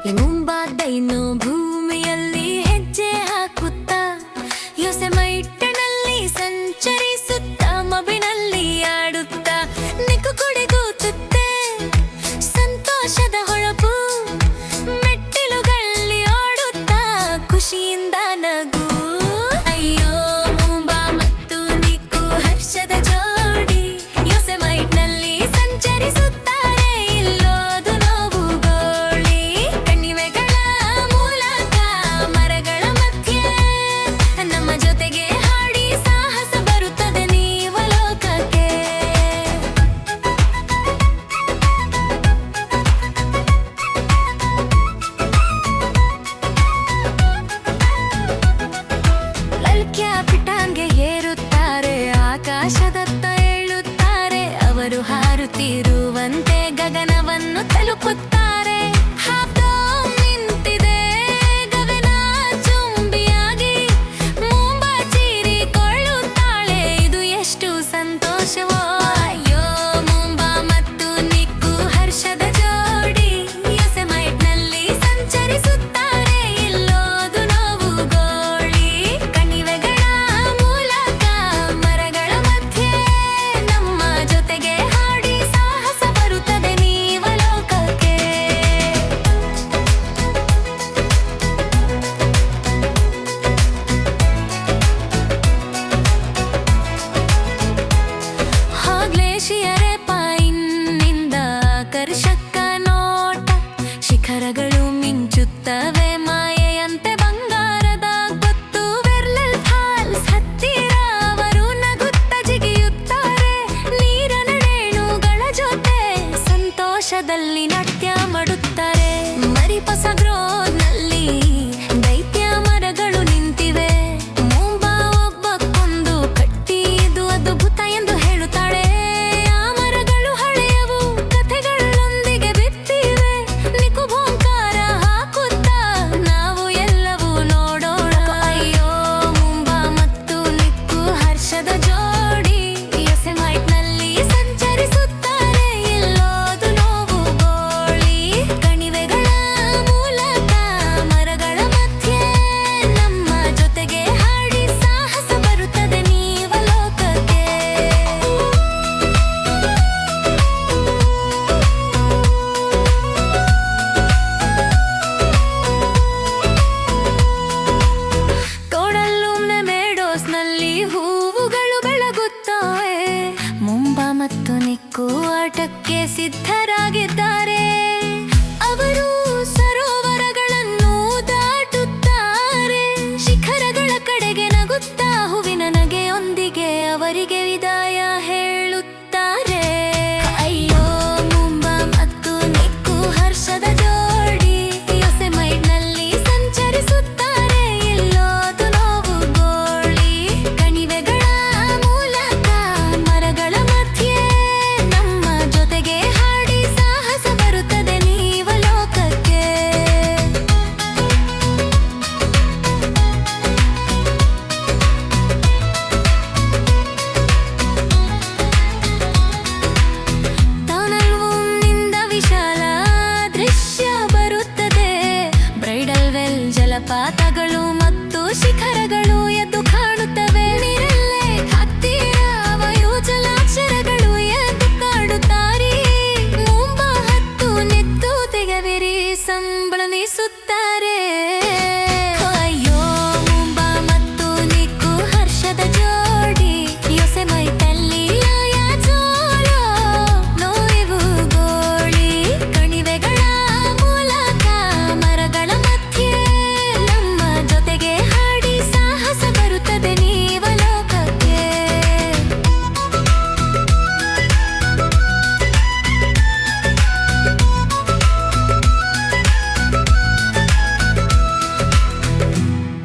Yung ba they know. ಹಾರುತ್ತಿರುವಂತೆ ಗಗನವನ್ನು ತಲುಪುತ್ತಾ ದೇಶಿಯರೇ ಕರ್ಷಕ್ಕ ನೋಟ. ಶಿಖರಗಳು ಮಿಂಚುತ್ತವೆ ಮಾಯೆಯಂತೆ ಅವರು ನಗುತ್ತ ಜಿಗಿಯುತ್ತಾರೆ. ನೀರನ ರೇಣುಗಳ ಜೊತೆ dancing like ಅವರಿಗೆ ವಿದಾಯ